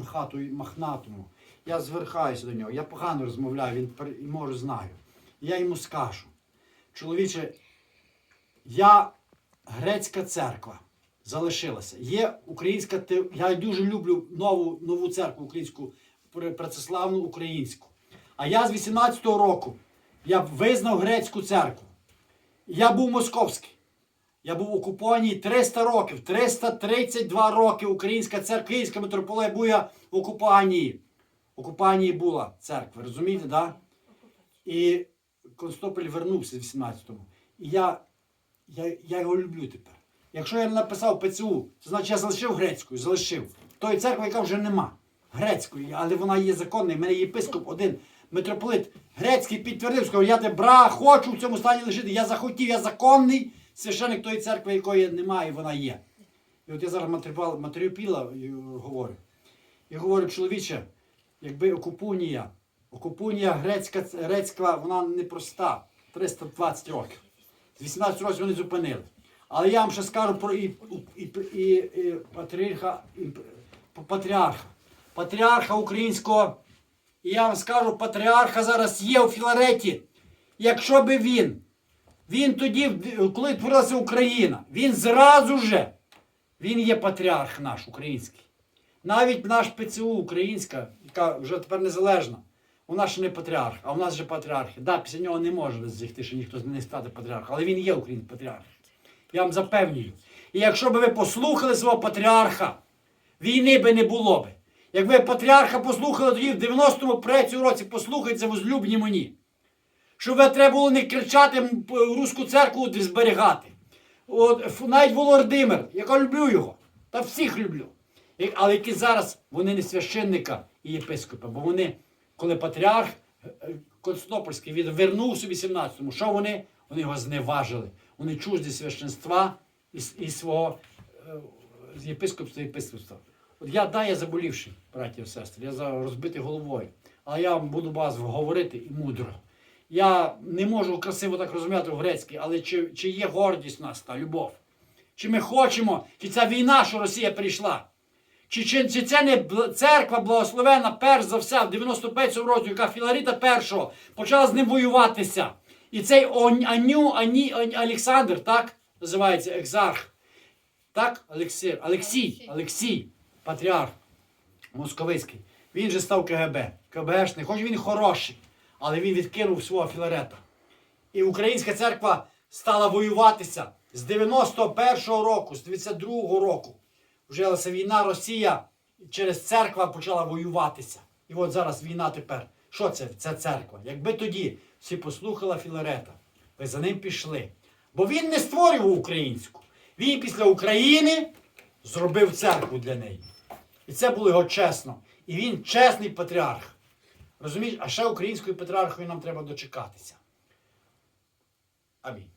хату махнатому. Я звертаюся до нього. Я погано розмовляю, він може знаю. Я йому скажу. Чоловіче, я грецька церква залишилася. Є українська Я дуже люблю нову, нову церкву українську, працеславну українську. А я з 18-го року я визнав грецьку церкву. Я був московський. Я був окупований 300 років, 332 роки українська церква, Київська митрополія була в окупації. В окупації була церква, розумієте, да? І Константинополь вернувся в 18-му. І я, я, я його люблю тепер. Якщо я написав ПЦУ, це значить я залишив грецькою, залишив. Тої церкви, яка вже нема. Грецькою, але вона є законною. Мене єпископ один, митрополит грецький підтвердив, сказав, я тебе бра, хочу в цьому стані лишити. Я захотів, я законний священик тої церкви, якої немає, вона є. І от я зараз матеріопіла е, говорю. І говорю, чоловіче, якби окупунія, окупунія грецька, грецька, вона непроста, 320 років. З 18 років вони зупинили. Але я вам ще скажу про і, і, і, і патріарха, і, патріарха. Патріарха українського. І я вам скажу, патріарха зараз є у Філареті. Якщо би він, він тоді, коли творилася Україна, він зразу же, він є патріарх наш український. Навіть наш ПЦУ українська, яка вже тепер незалежна, нас ще не патріарх, а у нас же патріархи. Да, після нього не може зігти, що ніхто не стати патріархом, але він є український патріарх. Я вам запевнюю. І якщо б ви послухали свого патріарха, війни би не було би. Якби патріарха послухали тоді в 90-му третьому році, послухайте возлюбні мені. Щоб треба було не кричати руську церкву зберігати. От, навіть Володимир, я люблю його, та всіх люблю. Але які зараз вони не священника і єпископа, бо вони, коли патріарх е, е, Константинопольський він вернувся в 18-му, що вони? Вони його зневажили. Вони чужді священства і, і свого е, з єпископства і єпископства. От я да, я заболівший, браті і сестри, я за розбитий головою. Але я вам буду вас говорити і мудро. Я не можу красиво так розуміти в грецькій, але чи, чи є гордість в нас та любов? Чи ми хочемо, чи ця війна, що Росія прийшла? Чи, чи, чи це не церква благословена перш за все в 95-му році, яка Філаріта першого почала з ним воюватися? І цей Аню, Ані, Олександр, так називається екзарх. Так, Олексій, Олексій, Олексій, патріарх московицький. Він же став КГБ. КГБшний, хоч він хороший, але він відкинув свого Філарета. І українська церква стала воюватися з 91-го року, з 92-го року. Вже війна Росія через церква почала воюватися. І от зараз війна тепер. Що це? Це церква. Якби тоді всі послухали Філарета, ви за ним пішли. Бо він не створював українську. Він після України зробив церкву для неї. І це було його чесно. І він чесний патріарх. Розумієш, а ще українською патріархою нам треба дочекатися. Амінь.